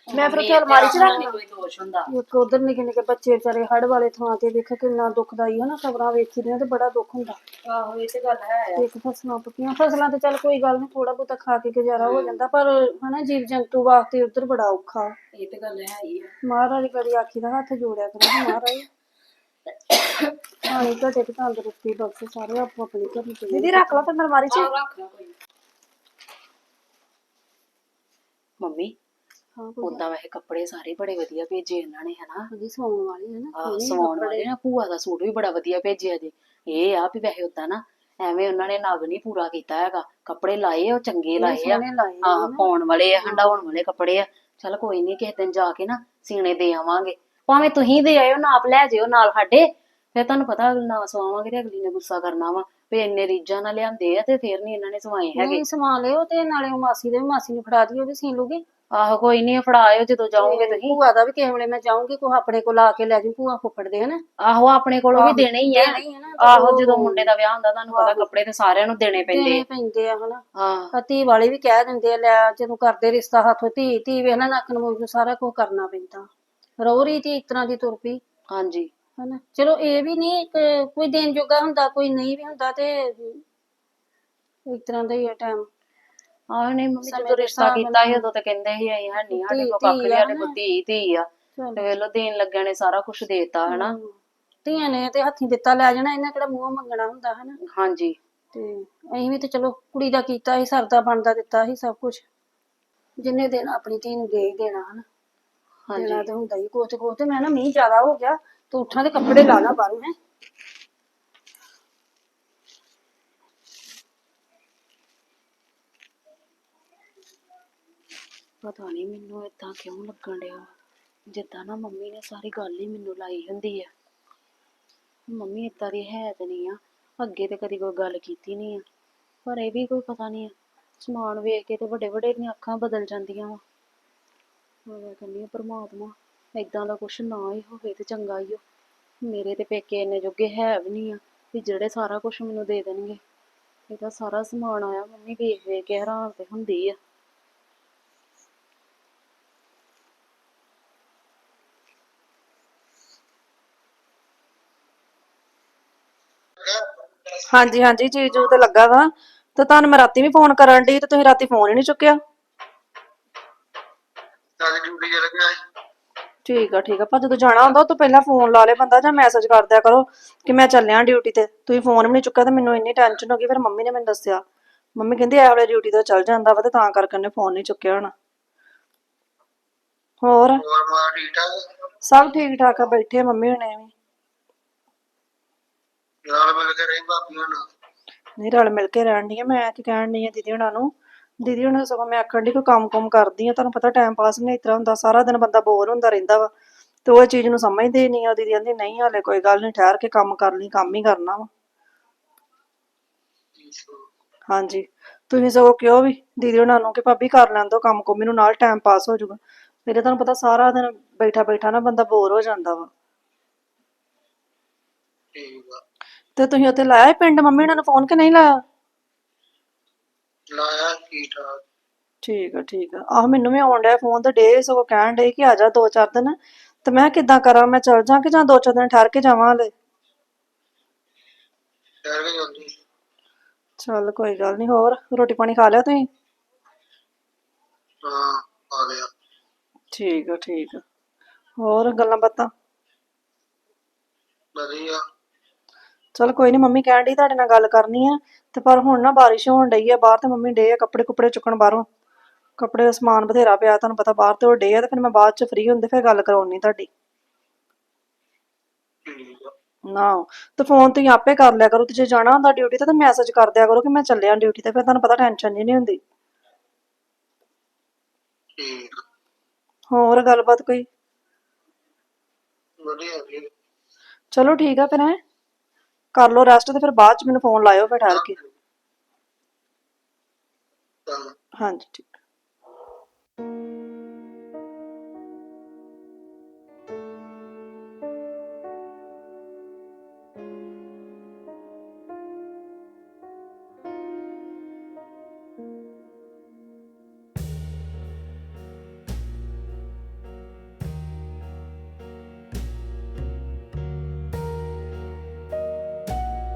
ਮੈਂ ਫਿਰ ਉੱਥੇ ਅਲਮਾਰੀ 'ਚ ਰੱਖ ਨਹੀਂ ਕੋਈ ਦੋਸ਼ ਹੁੰਦਾ। ਇੱਕ ਉਧਰ ਨਿੱਕੇ ਨਿੱਕੇ ਬੱਚੇ ਵਿਚਾਰੇ ਹੜ ਵਾਲੇ ਥਾਂ ਤੇ ਦੇਖੋ ਕਿੰਨਾ ਦੁਖਦਾਈ ਹੈ ਨਾ ਖਬਰਾਂ ਵੇਖੀ ਦੀਆਂ ਤੇ ਬੜਾ ਦੁੱਖ ਹੁੰਦਾ। ਆਹੋ ਇਹ ਤੇ ਗੱਲ ਹੈ। ਤੇ ਇੱਕ ਫਸਲਾਂ ਪੱਕੀਆਂ ਫਸਲਾਂ ਤੇ ਚੱਲ ਕੋਈ ਗੱਲ ਨਹੀਂ ਥੋੜਾ ਬਹੁਤਾ ਖਾ ਕੇ ਗੁਜ਼ਾਰਾ ਹੋ ਜਾਂਦਾ ਪਰ ਹਨਾ ਜੀਵ ਜੰਤੂ ਵਾਸਤੇ ਉਧਰ ਬੜਾ ਔਖਾ। ਇਹ ਤੇ ਗੱਲ ਹੈ ਹੀ ਆ। ਮਹਾਰਾਜ ਕਰੀ ਆਖੀ ਦਾ ਹੱਥ ਜੋੜਿਆ ਕਰੋ ਮਹਾਰਾਜ। ਪਾਣੀ ਘਟੇ ਤੇ ਤੰਦਰੁਸਤੀ ਬਖਸ਼ ਸਾਰੇ ਆਪੋ ਆਪਣੀ ਘਰ ਚ ਦੀਦੀ ਰੱਖ ਲਾ ਫਿਰ ਅਲਮਾਰੀ 'ਚ। ਆਹ ਰੱਖ ਲਾ ਕੋਈ। ਨੀ। ਮੰਮੀ ਹਾਂ ਕੋਈ ਉਦਾਂ ਵੈਸੇ ਕੱਪੜੇ ਸਾਰੇ ਬੜੇ ਵਧੀਆ ਭੇਜੇ ਇਹਨਾਂ ਨੇ ਹਨਾ? ਵਧੀਆ ਸਵਾਉਣ ਵਾਲੀ ਹੈ ਨਾ ਆਹ ਸਵਾਉਣ ਵਾਲੇ ਨਾ ਭੂਆ ਦਾ ਸੂਟ ਵੀ ਬੜਾ ਵਧੀਆ ਭੇਜਿਆ ਜੀ। ਇਹ ਆ ਵੀ ਵੈਸੇ ਉਦਾਂ ਨਾ ਐਵੇਂ ਉਹਨਾਂ ਨੇ ਨਗ ਨਹੀਂ ਪੂਰਾ ਕੀਤਾ ਹੈਗਾ। ਕੱਪੜੇ ਲਾਏ ਉਹ ਚੰਗੇ ਲਾਏ ਆ। ਸੋਹਣੇ ਲਾਏ ਆ ਆਹ ਪਾਉਣ ਵਾਲੇ ਆ ਹੰਡਾਉਣ ਵਾਲੇ ਕੱਪੜੇ ਆ। ਚਲ ਕੋਈ ਨਹੀਂ ਕਿਸੇ ਦਿਨ ਜਾ ਕੇ ਨਾ ਸੀਨੇ ਦੇ ਆਵਾਂਗੇ। ਭਾਵੇਂ ਤੁਸੀਂ ਦੇ ਆਇਓ ਨਾਪ ਲੈ ਜਿਓ ਨਾਲ ਸਾਡੇ। ਫਿਰ ਤੁਹਾਨੂੰ ਪਤਾ ਨਾ ਸਵਾਵਾਂਗੇ ਤੇ ਅਗਲੀ ਨੇ ਗੁੱਸਾ ਕਰਨਾ ਵਾ। ਵੀ ਇੰਨੇ ਰੀਝਾਂ ਨਾਲ ਲਿਆਂਦੇ ਆ ਤੇ ਫਿਰ ਨਹੀਂ ਇਹਨਾਂ ਨੇ ਸਵਾਏ ਹੈਗੇ। ਨਹੀਂ ਸਮਾ ਲਿਓ ਤੇ ਨਾਲੇ ਉਹ ਮਾਸੀ ਦੇ ਵੀ ਮਾਸੀ ਨੂੰ ਫੜਾ ਦਿਓ ਵੀ ਸੀ ਲੂਗੀ। ਆਹੋ ਕੋਈ ਨਹੀਂ ਫੜਾ ਆਇਓ ਜਦੋਂ ਜਾਓਗੇ ਤੁਸੀਂ। ਭੂਆ ਦਾ ਵੀ ਕਿਸੇ ਵੇਲੇ ਮੈਂ ਜਾਊਂਗੀ ਕੋ ਆਪਣੇ ਕੋਲ ਆ ਕੇ ਲੈ ਜੂ ਭੂਆ ਫੁੱਫੜ ਦੇ ਹਨਾ। ਆਹੋ ਆਪਣੇ ਕੋਲੋਂ ਵੀ ਦੇਣੇ ਹੀ ਆ। ਦੇਣੇ ਹੀ ਆ ਨਾ, ਆਹੋ ਜਦੋਂ ਮੁੰਡੇ ਦਾ ਵਿਆਹ ਹੁੰਦਾ ਤੁਹਾਨੂੰ ਪਤਾ ਕੱਪੜੇ ਤੇ ਸਾਰਿਆਂ ਨੂੰ ਦੇਣੇ ਪੈਂਦੇ। ਦੇਣੇ ਪੈਂਦੇ ਆ ਹਨਾ। ਹਾਂ। ਧੀ ਵਾਲੇ ਵੀ ਕਹਿ ਦਿੰਦੇ ਆ ਲੈ ਜਦੋਂ ਕਰਦੇ ਰਿਸ਼ਤਾ ਹੱਥੋਂ ਧੀ ਧੀ ਵੇਖ ਨਾ ਨੱਕ ਨੂੰ ਨੂੰ ਸਾਰਾ ਕੁਝ ਕਰਨਾ ਪੈਂਦਾ। ਰੋਰੀ ਧੀ ਇਸ ਤਰ੍ਹਾਂ ਦੀ ਤੁਰ ਪਈ। ਹਾਂਜੀ। ਹਨਾ ਚਲੋ ਇਹ ਵੀ ਨਹੀਂ ਕਿ ਕੋਈ ਦੇਣ ਜੋਗਾ ਹੁੰਦਾ ਕੋਈ ਨਹੀਂ ਵੀ ਹੁੰਦਾ ਤੇ ਇਸ ਤਰ੍ਹਾਂ ਦਾ ਹੀ ਆ ਟਾਈਮ ਆਹ ਨਹੀਂ ਮੰਮੀ ਸਮੇਂ ਜਦੋਂ ਦੇ ਰਿਸ਼ਤਾ ਹਿਸਾਬ ਕੀਤਾ ਸੀ ਉਦੋਂ ਤਾਂ ਕਹਿੰਦੇ ਸੀ ਅਸੀਂ ਹੈ ਨਹੀਂ ਸਾਡੇ ਧੀ- ਕੋਲ ਕੱਖ ਧੀ ਨਹੀਂ ਆ ਸਾਡੇ ਨਾ। ਕੋਲ ਧੀ ਧੀ ਆ। ਤੇ ਵੇਲੋ ਦੇਣ ਲੱਗਿਆ ਨੇ ਸਾਰਾ ਕੁਝ ਦੇਤਾ ਹਨਾ? ਧੀਆਂ ਨੇ ਤੇ ਹੱਥੀਂ ਦਿੱਤਾ ਲੈ ਜਾਣਾ ਇਹਨਾਂ ਕਿਹੜਾ ਮੂੰਹ ਮੰਗਣਾ ਹੁੰਦਾ ਹਨਾ? ਹਾਂਜੀ। ਤੇ ਅਸੀਂ ਵੀ ਤੇ ਚਲੋ ਕੁੜੀ ਦਾ ਕੀਤਾ ਸੀ ਸਰਦਾ ਬਣਦਾ ਦਿੱਤਾ ਸੀ ਸਭ ਕੁਝ ਜਿੰਨੇ ਦੇਣਾ ਆਪਣੀ ਧੀ ਨੂੰ ਦੇ ਹੀ ਦੇਣਾ ਹਨਾ? ਦੇਣਾ ਹਾਂਜੀ ਤੇ ਹੁੰਦਾ ਹੀ ਕੋਚ ਕੋਚ ਤੇ ਮੈਂ ਨਾ ਮੀਂਹ ਜ਼ਿਆਦਾ ਹੋ ਗਿਆ ਤੂੰ ਉੱਠਾਂ ਦੇ ਕੱਪੜੇ ਲਾ ਲਾ ਬਾਹਰੋਂ ਹੈ? ਪਤਾ ਨਹੀਂ ਮੈਨੂੰ ਏਦਾਂ ਕਿਉਂ ਲੱਗਣ ਡਿਆ। ਜਿੱਦਾਂ ਨਾ ਮੰਮੀ ਨੇ ਸਾਰੀ ਗੱਲ ਹੀ ਮੈਨੂੰ ਲਾਈ ਹੁੰਦੀ ਆ। ਮੰਮੀ ਏਦਾਂ ਦੀ ਹੈ ਤੇ ਨਹੀਂ ਆ, ਅੱਗੇ ਤੇ ਕਦੀ ਕੋਈ ਗੱਲ ਕੀਤੀ ਨਹੀਂ ਆ। ਪਰ ਇਹ ਵੀ ਕੋਈ ਪਤਾ ਨਹੀਂ ਆ, ਸਮਾਨ ਵੇਖ ਕੇ ਤੇ ਵੱਡੇ ਵੱਡੇ ਦੀਆਂ ਅੱਖਾਂ ਬਦਲ ਜਾਂਦੀਆਂ ਵਾ। ਮੈਂ ਕਹਿੰਦੀ ਆ, ਪਰਮਾਤਮਾ, ਏਦਾਂ ਦਾ ਕੁਛ ਨਾ ਹੀ ਹੋਵੇ ਤੇ ਚੰਗਾ ਹੀ ਹੋ ਮੇਰੇ ਤੇ ਪੇਕੇ ਇੰਨੇ ਜੋਗੇ ਹੈ ਵੀ ਨਹੀਂ ਆ ਵੀ ਜਿਹੜੇ ਸਾਰਾ ਕੁਝ ਮੈਨੂੰ ਦੇ ਦੇਣਗੇ। ਇਹਦਾ ਸਾਰਾ ਸਮਾਨ ਆਇਆ ਮੰਮੀ ਵੇਖ ਵੇਖ ਕੇ ਹੈਰਾਨ ਤੇ ਹੁੰਦੀ ਆ। ਹਾਂਜੀ ਹਾਂਜੀ ਜੀਜੂ ਤੇ ਲੱਗਾ ਵਾ ਤੇ ਤੁਹਾਨੂੰ ਮੈਂ ਰਾਤੀ ਵੀ ਫੋਨ ਕਰਨ ਦੀ ਤੇ ਤੁਸੀਂ ਰਾਤੀ ਫੋਨ ਹੀ ਨਹੀਂ ਚੁੱਕਿਆ। ਅੱਜ ਡਿਊਟੀ ਤੇ ਲੱਗਿਆ ਸੀ। ਠੀਕ ਆ ਠੀਕ ਆ ਪਰ ਜਦੋਂ ਜਾਣਾ ਹੁੰਦਾ ਉਹ ਤੋਂ ਪਹਿਲਾਂ ਫੋਨ ਲਾ ਲੇ ਬੰਦਾ ਜਾਂ ਮੈਸੇਜ ਕਰ ਦਿਆ ਕਰੋ ਕਿ ਮੈਂ ਚੱਲਿਆ ਡਿਊਟੀ ਤੇ। ਤੁਸੀਂ ਫੋਨ ਵੀ ਨਹੀਂ ਚੁੱਕਿਆ ਤੇ ਮੈਨੂੰ ਇੰਨੀ ਟੈਨਸ਼ਨ ਹੋ ਗਈ ਫਿਰ ਮੰਮੀ ਨੇ ਮੈਨੂੰ ਦੱਸਿਆ। ਮੰਮੀ ਕਹਿੰਦੀ ਇਹ ਵੇਲੇ ਡਿਊਟੀ ਤੋਂ ਚੱਲ ਜਾਂਦਾ ਵਾ ਤੇ ਤਾਂ ਕਰਕੇ ਉਹਨੇ ਫੋਨ ਨਹੀਂ ਚੁੱਕਿਆ ਹੋਣਾ। ਹੋਰ? ਹੋਰ ਮਾਂ ਠੀਕ ਠਾਕ? ਸਭ ਠੀਕ ਠਾਕ ਆ ਬੈਠੇ ਆ ਮੰਮੀ ਹੁਣੇ ਵੀ। ਨਾਲ ਮਿਲ ਕੇ ਰਹੀ ਭਾਬੀਆਂ ਨਾਲ। ਨਹੀਂ ਰਲ ਮਿਲ ਕੇ ਰਹਿਣ ਦੀ ਆ ਮੈਂ ਕੀ ਕਹਿਣ ਦੀ ਆ ਦੀਦੀ ਹੁਣਾਂ ਨੂੰ। ਦੀਦੀ ਹੁਣਾਂ ਨੂੰ ਸਗੋਂ ਮੈਂ ਆਖਣ ਦੀ ਕੋਈ ਕੰਮ ਕੁਮ ਕਰਦੀ ਆ ਤੁਹਾਨੂੰ ਪਤਾ ਟਾਈਮ ਪਾਸ ਨਹੀਂ ਇਸ ਤਰ੍ਹਾਂ ਹੁੰਦਾ ਸਾਰਾ ਦਿਨ ਬੰਦਾ ਬੋਰ ਹੁੰਦਾ ਰਹਿੰਦਾ ਵਾ। ਤੇ ਉਹ ਚੀਜ਼ ਨੂੰ ਸਮਝਦੇ ਨਹੀਂ ਆ ਦੀਦੀ ਕਹਿੰਦੀ ਨਹੀਂ ਹਾਲੇ ਕੋਈ ਗੱਲ ਨਹੀਂ ਠਹਿਰ ਕੇ ਕੰਮ ਕਰ ਲਈ ਕੰਮ ਹੀ ਕਰਨਾ ਵਾ। ਹਾਂਜੀ। ਤੁਸੀਂ ਸਗੋਂ ਕਿਹਾ ਵੀ ਦੀਦੀ ਹੁਣਾਂ ਨੂੰ ਕਿ ਭਾਬੀ ਕਰ ਲੈਣ ਦੋ ਕੰਮ ਕੋ ਮੈਨੂੰ ਨਾਲ ਟਾਈਮ ਪਾਸ ਹੋ ਜਾਊਗਾ। ਮੇਰੇ ਤੁਹਾਨੂੰ ਪਤਾ ਸਾਰਾ ਦਿਨ ਬੈਠਾ ਬੈਠਾ ਨਾ ਬੰਦਾ ਬੋਰ ਹੋ ਜਾਂਦਾ ਵਾ। ਠੀਕ ਆ। ਤੇ ਤੁਸੀਂ ਉੱਥੇ ਲਾਇਆ ਸੀ ਪਿੰਡ? ਮੰਮੀ ਹੁਣਾਂ ਨੂੰ ਫੋਨ ਕਿ ਨਹੀਂ ਲਾਇਆ? ਲਾਇਆ ਠੀਕ ਠਾਕ ਠੀਕ ਆ ਠੀਕ ਆ। ਆਹ ਮੈਨੂੰ ਵੀ ਆਉਣ ਡਿਆ ਫੋਨ ਤੇ ਡੇ ਸਗੋਂ ਕਹਿਣ ਡੇ ਕਿ ਆ ਜਾ ਦੋ ਚਾਰ ਦਿਨ। ਤੇ ਮੈਂ ਕਿੱਦਾਂ ਕਰਾਂ? ਮੈਂ ਚੱਲ ਜਾਂ ਕਿ ਜਾਂ ਦੋ ਚਾਰ ਦਿਨ ਠਹਿਰ ਕੇ ਜਾਵਾਂ ਹਲੇ? ਕੇ ਜਾਂਦੀ ਚੱਲ ਕੋਈ ਗੱਲ ਨਹੀਂ ਹੋਰ? ਰੋਟੀ ਪਾਣੀ ਖਾ ਲਿਆ ਤੁਸੀਂ? ਹਾਂ ਆ ਗਿਆ ਠੀਕ ਆ ਠੀਕ ਆ। ਹੋਰ ਗੱਲਾਂ ਬਾਤਾਂ? ਵਧੀਆ। ਚਲ ਕੋਈ ਨਹੀਂ ਮੰਮੀ ਕਹਿਣ ਡਈ ਤੁਹਾਡੇ ਨਾਲ ਗੱਲ ਕਰਨੀ ਆ ਤੇ ਪਰ ਹੁਣ ਨਾ ਬਾਰਿਸ਼ ਹੋਣ ਡਈ ਆ ਬਾਹਰ ਤੇ ਮੰਮੀ ਡੇ ਆ ਕੱਪੜੇ ਕੁਪੜੇ ਚੁੱਕਣ ਬਾਹਰੋਂ। ਕੱਪੜੇ ਦਾ ਸਮਾਨ ਬਥੇਰਾ ਪਿਆ ਤੁਹਾਨੂੰ ਪਤਾ ਬਾਹਰ ਤੇ ਉਹ ਡੇ ਆ ਤੇ ਫਿਰ ਮੈਂ ਬਾਅਦ ਚ ਫ੍ਰੀ ਹੁੰਦੇ ਫਿਰ ਗੱਲ ਕਰਾਉਣੀ ਤੁਹਾਡੀ। ਨਾ ਤੇ ਫੋਨ ਤੁਸੀਂ ਆਪੇ ਕਰ ਲਿਆ ਕਰੋ ਤੇ ਜੇ ਜਾਣਾ ਹੁੰਦਾ ਡਿਊਟੀ ਤੇ ਤਾਂ ਮੈਸੇਜ ਕਰ ਦਿਆ ਕਰੋ ਕਿ ਮੈਂ ਚੱਲਿਆ ਡਿਊਟੀ ਤੇ ਫਿਰ ਤੁਹਾਨੂੰ ਪਤਾ ਟੈਨਸ਼ਨ ਨਹੀਂ ਹੁੰਦੀ। ਹੋਰ ਗੱਲਬਾਤ ਕੋਈ? ਵਧੀਆ ਜੀ। ਚਲੋ ਠੀਕ ਆ ਫਿਰ ਹੈ। ਕਰ ਲਓ ਰੈਸਟ ਤੇ ਫਿਰ ਬਾਅਦ ਚ ਮੈਨੂੰ ਫੋਨ ਲਾਇਓ ਫਿਰ ਠਹਿਰ ਕੇ। ਹਾਂਜੀ ਠੀਕ।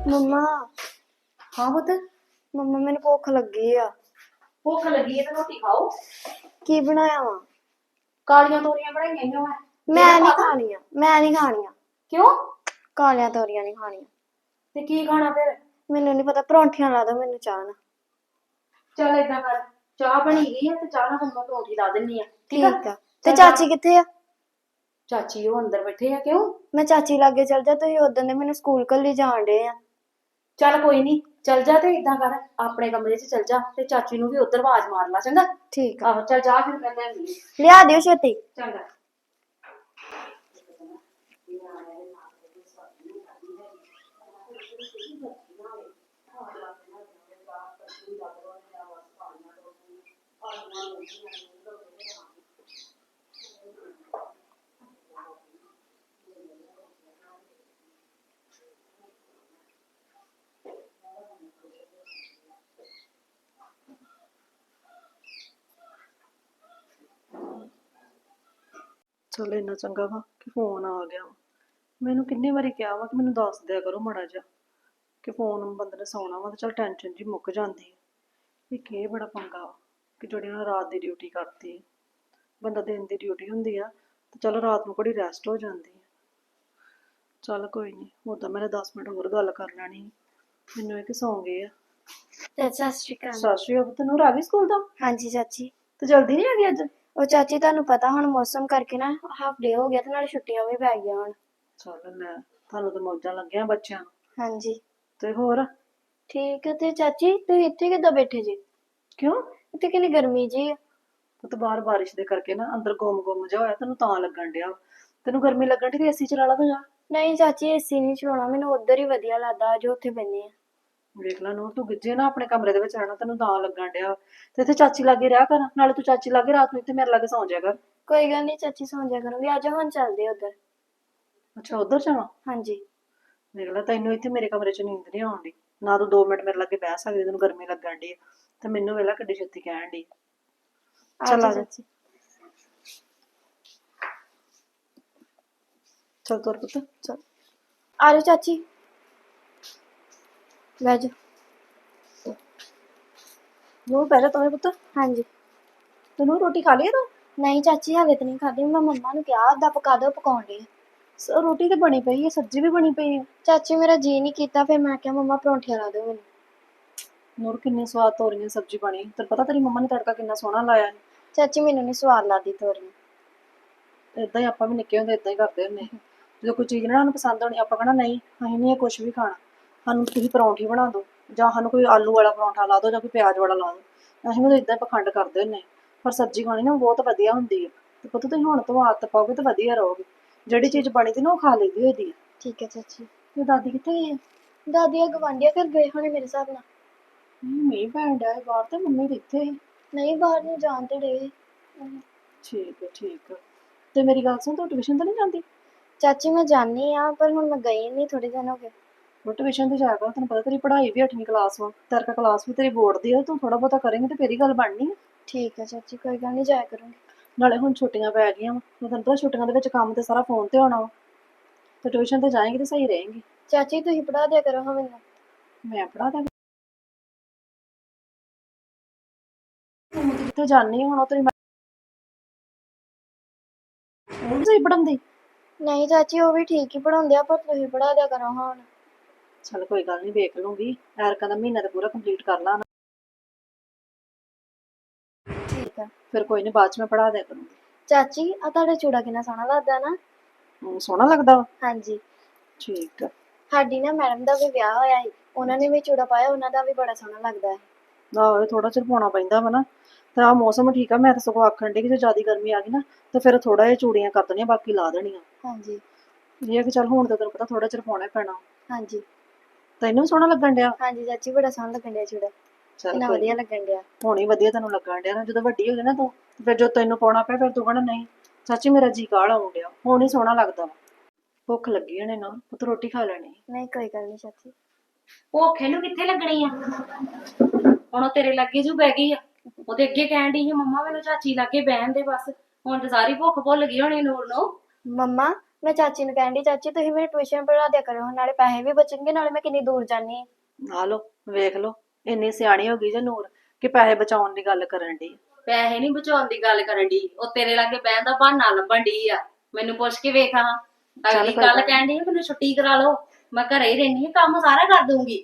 ਮੰਮਾ। ਹਾਂ ਪੁੱਤ? ਮੰਮਾ ਮੈਨੂੰ ਭੁੱਖ ਲੱਗੀ ਆ। ਭੁੱਖ ਲੱਗੀ ਹੈ ਤਾਂ ਰੋਟੀ ਖਾਓ। ਕੀ ਬਣਾਇਆ ਵਾ? ਕਾਲੀਆਂ ਤੋਰੀਆਂ ਬਣਾਈਆਂ ਹੀ ਮੈਂ। ਮੈਂ ਨਹੀਂ ਖਾਣੀਆਂ ਮੈਂ ਨਹੀਂ ਖਾਣੀਆਂ। ਕਿਉਂ? ਕਾਲੀਆਂ ਤੋਰੀਆਂ ਨਹੀਂ ਖਾਣੀਆਂ। ਤੇ ਕੀ ਖਾਣਾ ਫਿਰ? ਮੈਨੂੰ ਨਹੀਂ ਪਤਾ ਪਰੌਂਠੀਆਂ ਲਾ ਦੋ ਮੈਨੂੰ ਚਾਹ ਨਾਲ। ਚੱਲ ਏਦਾਂ ਕਰ ਚਾਹ ਬਣੀ ਗਈ ਹੈ ਤੇ ਚਾਹ ਨਾਲ ਤੁਹਾਨੂੰ ਮੈਂ ਪਰੌਂਠੀ ਲਾ ਦਿੰਨੀ ਆ ਠੀਕ ਆ? ਤੇ ਚਾਚੀ ਕਿੱਥੇ ਆ? ਚਾਚੀ ਉਹ ਅੰਦਰ ਬੈਠੇ ਆ ਕਿਉਂ? ਮੈਂ ਚਾਚੀ ਲਾਗੇ ਚਲ ਜਾ ਤੁਸੀਂ ਉਦੋਂ ਦੇ ਮੈਨੂੰ ਸਕੂਲ ਕੱਲੀ ਜਾਣ ਡੇ ਆ। ਚੱਲ ਕੋਈ ਨਹੀਂ ਚੱਲ ਜਾ ਤੇ ਏਦਾਂ ਕਰ ਆਪਣੇ ਕਮਰੇ 'ਚ ਚੱਲ ਜਾ ਤੇ ਚਾਚੀ ਨੂੰ ਵੀ ਉੱਧਰ ਆਵਾਜ਼ ਮਾਰ ਲਾ ਚੰਗਾ? ਠੀਕ ਆ। ਆਹੋ ਚੱਲ ਜਾ ਫਿਰ ਮੈਂ ਲੈਂਦੀ ਲਿਆ ਦਿਓ ਛੇਤੀ। ਚੰਗਾ। ਚਲ ਇੰਨਾ ਚੰਗਾ ਵਾ ਕਿ ਫੋਨ ਆ ਗਿਆ ਵਾ। ਮੈਨੂੰ ਕਿੰਨੇ ਵਾਰੀ ਕਿਹਾ ਵਾ ਕਿ ਮੈਨੂੰ ਦੱਸ ਦਿਆ ਕਰੋ ਮਾੜਾ ਜਿਹਾ ਕਿ ਫੋਨ ਬੰਦੇ ਨੇ ਸੌਣਾ ਵਾ ਤੇ ਚਲ ਟੈਨਸ਼ਨ ਜੀ ਮੁੱਕ ਜਾਂਦੀ ਹੈ ਵੀ ਕੀ ਬੜਾ ਪੰਗਾ ਵਾ ਕਿ ਜਿਹੜੀ ਉਹਨਾਂ ਰਾਤ ਦੀ ਡਿਊਟੀ ਕਰਤੀ ਬੰਦਾ ਦਿਨ ਦੀ ਡਿਊਟੀ ਹੁੰਦੀ ਆ ਤੇ ਚਲ ਰਾਤ ਨੂੰ ਬੜੀ ਰੈਸਟ ਹੋ ਜਾਂਦੀ ਹੈ ਚਲ ਕੋਈ ਨਹੀਂ ਉਦਾਂ ਮੈਂ 10 ਮਿੰਟ ਹੋਰ ਗੱਲ ਕਰ ਲੈਣੀ। ਮੈਨੂੰ ਇਹ ਕਿ ਸੌਂ ਗਏ ਆ। ਤੇ ਸਤਿ ਸ਼੍ਰੀ ਅਕਾਲ। ਸਤਿ ਸ਼੍ਰੀ ਅਕਾਲ ਤੈਨੂੰ ਗਈ ਸਕੂਲ ਤੋਂ? ਹਾਂਜੀ ਚਾਚੀ। ਤੇ ਜਲਦੀ ਨਹੀਂ ਆ ਗਈ ਅੱਜ? ਉਹ ਚਾਚੀ ਤੁਹਾਨੂੰ ਪਤਾ ਹੁਣ ਮੌਸਮ ਕਰਕੇ ਨਾ ਹਾਫ ਡੇ ਹੋ ਗਿਆ ਤੇ ਨਾਲ ਛੁੱਟੀਆਂ ਵੀ ਪੈ ਗਈਆਂ ਹੁਣ। ਚੱਲ ਲੈ ਤੁਹਾਨੂੰ ਤਾਂ ਮੌਜਾਂ ਲੱਗੀਆਂ ਬੱਚਿਆਂ ਨੂੰ। ਹਾਂਜੀ। ਤੇ ਹੋਰ? ਠੀਕ ਹੈ ਤੇ ਚਾਚੀ ਤੁਸੀਂ ਇੱਥੇ ਕਿੱਦਾਂ ਬੈਠੇ ਜੀ? ਕਿਉਂ? ਇੱਥੇ ਕਿੰਨੀ ਗਰਮੀ ਜੀ। ਆ ਪੁੱਤ ਬਾਹਰ ਬਾਰਿਸ਼ ਦੇ ਕਰਕੇ ਨਾ ਅੰਦਰ ਗੁੰਮ ਗੁੰਮ ਜਿਹਾ ਹੋਇਆ ਤੈਨੂੰ ਤਾਂ ਲੱਗਣ ਡਿਆ। ਤੈਨੂੰ ਗਰਮੀ ਲੱਗਣ ਦੀ ਤੇ ਏਸੀ ਚਲਾ ਲਾ ਤੂੰ ਜਾ। ਨਹੀਂ ਚਾਚੀ ਏਸੀ ਨਹੀਂ ਚਲਾਉਣਾ ਮੈਨੂੰ ਉੱਧਰ ਹੀ ਵਧੀਆ ਲੱਗਦਾ ਜੋ ਉੱਥੇ ਬੰਨੇ ਆ। ਵੇਖ ਲੈ ਨੂਰ ਤੂੰ ਗਿੱਜੇ ਨਾ ਆਪਣੇ ਕਮਰੇ ਦੇ ਵਿੱਚ ਰਹਿਣਾ ਤੈਨੂੰ ਤਾਂ ਲੱਗਣ ਡਿਆ। ਤੇ ਇੱਥੇ ਚਾਚੀ ਲਾਗੇ ਰਿਹਾ ਕਰ ਨਾਲੇ ਤੂੰ ਚਾਚੀ ਲਾਗੇ ਰਾਤ ਨੂੰ ਇੱਥੇ ਮੇਰੇ ਲਾਗੇ ਸੌਂ ਕਰ। ਕੋਈ ਗੱਲ ਨਹੀਂ ਚਾਚੀ ਸੌਂ ਜਾ ਕਰੂੰਗੀ। ਅੱਜ ਹੁਣ ਚੱਲਦੇ ਉੱਧਰ। ਅੱਛਾ ਉਧਰ ਜਾਵਾਂ? ਹਾਂਜੀ। ਵੇਖ ਲੈ ਤੈਨੂੰ ਇੱਥੇ ਮੇਰੇ ਕਮਰੇ 'ਚ ਨੀਂਦ ਨਹੀਂ ਆਉਂਦੀ ਨਾ ਤੂੰ 2 ਮਿੰਟ ਮੇਰੇ ਲਾਗੇ ਬਹਿ ਸਕਦੀ ਤੈਨੂੰ ਗਰਮੀ ਲੱਗਣ ਡਈ। ਤੇ ਮੈਨੂੰ ਵੇਲਾ ਕਿੱਡੀ ਛੇਤੀ ਕਹਿਣ ਡਈ। ਚੱਲ ਆ ਜਾ। ਚਾਚੀ। ਚੱਲ ਤੁਰ ਪੁੱਤ। ਚਲ। ਆ ਚਾਚੀ। ਬਹਿ ਜਾਓ। ਨੂਰ ਪਹਿਲਾਂ ਤੂੰ ਪੁੱਤ। ਹਾਂਜੀ। ਤੈਨੂੰ ਰੋਟੀ ਖਾ ਲਈ ਆ ਤੂੰ? ਨਹੀਂ ਚਾਚੀ ਹਾਲੇ ਤਾਂ ਨਹੀਂ ਖਾਧੀ। ਮੈਂ ਮੰਮਾ ਨੂੰ ਕਿਹਾ ਅੱਧਾ ਪਕਾ ਦਿਓ ਪਕਾਉਣ ਲਈ ਸ- ਰੋਟੀ ਤੇ ਬਣੀ ਪਈ ਹੈ ਸਬਜ਼ੀ ਵੀ ਬਣੀ ਪਈ ਹੈ ਚਾਚੀ ਮੇਰਾ ਜੀ ਨਹੀਂ ਕੀਤਾ ਫਿਰ ਮੈਂ ਕਿਹਾ ਮੰਮਾ ਪਰੌਂਠੀਆਂ ਲਾ ਦਿਓ ਮੈਨੂੰ। ਨੂਰ ਕਿੰਨੇ ਸਵਾਦ ਤੋਰੀਆਂ ਸਬਜ਼ੀ ਬਣੀ। ਤੈਨੂੰ ਪਤਾ ਤੇਰੀ ਮੰਮਾ ਨੇ ਤੜਕਾ ਕਿੰਨਾ ਸੋਹਣਾ ਲਾਇਆ ਚਾਚੀ ਮੈਨੂੰ ਨਹੀਂ ਸਵਾਦ ਲੱਗਦੀ ਤੋਰੀ ਇਦਾਂ ਹੀ ਆਪਾਂ ਵੀ ਨਿੱਕੇ ਹੁੰਦੇ ਇਦਾਂ ਹੀ ਕਰਦੇ ਹੁੰਦੇ। ਸੀ। ਜਦੋਂ ਕੋਈ ਚੀਜ਼ ਨਾ ਸਾਨੂੰ ਪਸੰਦ ਹੋਣੀ ਆਪਾਂ ਕਹਣਾ ਨਹੀਂ ਅਸੀਂ ਨਹੀਂ ਇਹ ਕੁਝ ਵੀ ਖਾਣਾ। ਸਾਨੂੰ ਤੁਸੀਂ ਪਰੌਂਠੀ ਬਣਾ ਦਿਓ ਜਾਂ ਸਾਨੂੰ ਕੋਈ ਆਲੂ ਵਾਲਾ ਪਰੌਂਠਾ ਲਾ ਦਿਓ ਜਾਂ ਕੋਈ ਪਿਆਜ਼ ਵਾਲਾ ਲਾ ਦਿਓ। ਅਸੀਂ ਵੀ ਇਦਾਂ ਪਖੰਡ ਕਰਦੇ ਹੁੰਦੇ ਹਾਂ। ਪਰ ਸਬਜ਼ੀ ਖਾਣੀ ਨਾ ਬਹੁਤ ਵਧੀਆ ਹੁੰਦੀ ਹੈ। ਤੇ ਪੁੱਤ ਤੁਸੀਂ ਹੁਣ ਤੋਂ ਆਦਤ ਪਾਓਗੇ ਤਾਂ ਵਧੀਆ ਰਹੋਗੇ। ਜਿਹੜੀ ਚੀਜ਼ ਬਣੀ ਦੀ ਨਾ ਉਹ ਖਾ ਲਈਦੀ ਹੋਈ ਦੀ ਹੈ ਠੀਕ ਹੈ ਚਾਚੀ। ਤੇ ਦਾਦੀ ਕਿੱਥੇ ਗਈ ਹੈ? ਦਾਦੀ ਆ ਗਵਾਂਢੀਆਂ ਘਰ ਗਏ ਹੋਣੇ ਮੇਰੇ ਹਿਸਾਬ ਨਾਲ। ਨਹੀਂ, ਪੈਣ ਡਿਆ ਹੈ ਬਾਹਰ ਤੇ ਮੰਮੀ ਤੇ ਇੱਥੇ ਹੀ ਨਹੀਂ ਬਾਹਰ ਨੂੰ ਜਾਣ ਤੇ ਡੇ ਠੀਕ ਹੈ ਠੀਕ ਹੈ। ਤੇ ਮੇਰੀ ਗੱਲ ਸੁਣ ਤੂੰ ਟਿਊਸ਼ਨ ਤਾਂ ਨਹੀਂ ਜਾਂਦੀ? ਚਾਚੀ ਮੈਂ ਜਾਣੀ ਆ ਪਰ ਹੁਣ ਮੈਂ ਗਈ ਨਹੀਂ ਥੋੜੇ ਦਿਨ ਹੋ ਗਏ। ਉਹ ਟਿਊਸ਼ਨ ਤੇ ਜਾਇਆ ਕਰ ਤੈਨੂੰ ਪਤਾ ਤੇਰੀ ਪੜ੍ਹਾਈ ਵੀ 8ਵੀਂ ਕਲਾਸ ਵਾ ਤੇਰੇ ਕਲਾਸ ਵੀ ਤੇਰੀ ਬੋਰਡ ਦੀ ਹੈ ਤੂੰ ਥੋੜਾ ਬਹੁਤਾ ਕਰੇਂਗੀ ਤੇ ਫੇਰ ਗੱਲ ਬਣਨੀ ਠੀਕ ਹੈ ਚਾਚੀ ਕੋਈ ਗੱਲ ਨਹੀਂ ਜਾਇਆ ਕਰੂੰਗੀ। ਨਾਲੇ ਹੁਣ ਛੁੱਟੀਆਂ ਪੈ ਗਈਆਂ ਵਾ ਤੇ ਤੈਨੂੰ ਪਤਾ ਛੁੱਟੀਆਂ ਦੇ ਵਿੱਚ ਕੰਮ ਤੇ ਸਾਰਾ ਫੋਨ ਤੇ ਹੋਣਾ ਵਾ। ਤੇ ਟਿਊਸ਼ਨ ਤੇ ਜਾਏਂਗੀ ਤੇ ਸਹੀ ਰਹੇਂਗੀ। ਚਾਚੀ ਤੁਸੀਂ ਪੜਾ ਦਿਆ ਕਰੋ ਹਾਂ ਮੈਨੂੰ। ਮੈਂ ਪੜਾ ਦਾਂਗੀ ਤੂੰ ਕਿੱਥੇ ਜਾਣੀ ਹੁਣ ਉਹ ਤੇਰੀ ਉਹ ਸਹੀ ਪੜਾਉਂਦੀ ਨਹੀਂ ਚਾਚੀ ਉਹ ਵੀ ਠੀਕ ਹੀ ਪੜਾਉਂਦੇ ਆ ਪਰ ਤੁਸੀਂ ਪੜਾ ਦਿਆ ਕਰੋ ਹਾਂ ਹੁਣ। ਚਲ ਕੋਈ ਗੱਲ ਨਹੀਂ ਵੇਖ ਲੂੰਗੀ ਐਰਕਾਂ ਦਾ ਮਹੀਨਾ ਤੇ ਪੂਰਾ ਕੰਪਲੀਟ ਕਰ ਲਾਂ। ਠੀਕ ਆ। ਫਿਰ ਕੋਈ ਨਹੀਂ ਬਾਅਦ ਚ ਮੈਂ ਪੜਾ ਦਿਆ ਕਰੂੰਗੀ। ਚਾਚੀ ਆ ਤੁਹਾਡਾ ਚੂੜਾ ਕਿੰਨਾ ਸੋਹਣਾ ਲੱਗਦਾ ਨਾ। ਹਮ, ਸੋਹਣਾ ਲੱਗਦਾ ਵਾ। ਹਾਂਜੀ। ਠੀਕ ਆ। ਸਾਡੀ ਨਾ ਮੈਡਮ ਦਾ ਵੀ ਵਿਆਹ ਹੋਇਆ ਸੀ ਉਹਨਾਂ ਨੇ ਵੀ ਚੂੜਾ ਪਾਇਆ ਉਹਨਾਂ ਦਾ ਵੀ ਬੜਾ ਸੋਹਣਾ ਲੱਗਦਾ ਹੈ। ਆਹੋ ਥੋੜਾ ਚਿਰ ਪਾਉਣਾ ਪੈਂਦਾ ਵਾ ਨਾ। ਤੇ ਆ ਮੌਸਮ ਠੀਕ ਆ ਮੈਂ ਤਾਂ ਸਗੋਂ ਆਖਣ ਡਈ ਕਿ ਜੇ ਜ਼ਿਆਦਾ ਗਰਮੀ ਆ ਗਈ ਨਾ ਤੇ ਫਿਰ ਥੋੜਾ ਜਿਹਾ ਚੂੜੀਆਂ ਕਰ ਦੇਣੀਆਂ ਬਾਕੀ ਲਾ ਦੇਣੀਆਂ। ਹਾਂਜੀ। ਇਹ ਆ ਕਿ ਚੱਲ ਹੁਣ ਤਾਂ ਤੈਨੂੰ ਪਤਾ ਥੋੜਾ ਚਿਰ ਪਾਉਣਾ ਹੀ ਪੈਣਾ। ਹਾਂਜੀ। ਤੈਨੂੰ ਸੋਹਣਾ ਲੱਗਣ ਡਿਆ। ਹਾਂਜੀ ਚਾਚੀ ਬੜਾ ਸੋਹਣਾ ਲੱਗਣ ਡਿਆ ਚੂੜਾ। ਚੱਲ ਇੰਨਾ ਕੋਈ ਵਧੀਆ ਲੱਗਣ ਡਿਆ। ਹੁਣ ਹੀ ਵਧੀਆ ਤੈਨੂੰ ਲੱਗਣ ਡਿਆ ਨਾ ਜਦੋਂ ਵੱਡੀ ਹੋ ਗਈ ਨਾ ਤੂੰ ਫਿਰ ਜੋ ਤੈਨੂੰ ਪਾਉਣਾ ਪਿਆ ਫਿਰ ਤੂੰ ਕਹਣਾ ਨਹੀਂ। ਚਾਚੀ ਮੇਰਾ ਜੀ ਕਾਹਲਾ ਆਉਣ ਡਿਆ। ਹੁਣ ਹੀ ਸੋਹਣਾ ਲੱਗਦਾ ਵਾ। ਭੁੱਖ ਲੱਗੀ ਹੋਣੇ ਨਾ ਉਹ ਤਾਂ ਰੋਟੀ ਖਾ ਲੈਣੀ। ਨਹੀਂ ਕੋਈ ਗੱਲ ਨਹੀਂ ਚਾਚੀ। ਭੁੱਖ ਇਹਨੂੰ ਕਿੱਥੇ ਲੱਗਣੀ ਆ? ਹੁਣ ਉਹ ਤੇਰੇ ਲੱਗੇ ਜੂ ਬਹਿ ਗਈ ਆ। ਉਹਦੇ ਅੱਗੇ ਕਹਿਣ ਦੀ ਸੀ ਮੰਮਾ ਮੈਨੂੰ ਚਾਚੀ ਲਾਗੇ ਬਹਿਣ ਦੇ ਬਸ। ਹੁਣ ਤੇ ਸਾਰੀ ਭੁੱਖ ਭੁੱਲ ਗਈ ਹੋਣੀ ਨੂਰ ਨੂੰ। ਮੰਮਾ ਮੈਂ ਚਾਚੀ ਨੂੰ ਕਹਿੰਦੀ ਚਾਚੀ ਤੁਸੀਂ ਮੈਨੂੰ ਟਿਊਸ਼ਨ ਪੜ੍ਹਾ ਦਿਆ ਕਰੋ ਨਾਲੇ ਪੈਸੇ ਵੀ ਬਚਣਗੇ ਨਾਲੇ ਮੈਂ ਕਿੰਨੀ ਦੂਰ ਜਾਣੀ ਆ ਲੋ ਵੇਖ ਲੋ ਇੰਨੀ ਸਿਆਣੀ ਹੋ ਗਈ ਜੇ ਨੂਰ ਕਿ ਪੈਸੇ ਬਚਾਉਣ ਦੀ ਗੱਲ ਕਰਨ ਦੀ ਪੈਸੇ ਨਹੀਂ ਬਚਾਉਣ ਦੀ ਗੱਲ ਕਰਨ ਦੀ ਉਹ ਤੇਰੇ ਲਾਗੇ ਬਹਿਣ ਦਾ ਬਹਾਨਾ ਲੱਭਣ ਦੀ ਆ। ਮੈਨੂੰ ਪੁੱਛ ਕੇ ਵੇਖ ਹਾਂ ਅਗਲੀ ਕੋਈ ਕੱਲ ਗੱਲ ਕਹਿਣ ਦੀ ਮੈਨੂੰ ਛੁੱਟੀ ਕਰਾ ਲਓ ਮੈਂ ਘਰੇ ਹੀ ਰਹਿਣੀ ਆ ਕੰਮ ਸਾਰਾ ਕਰ ਦੂੰਗੀ।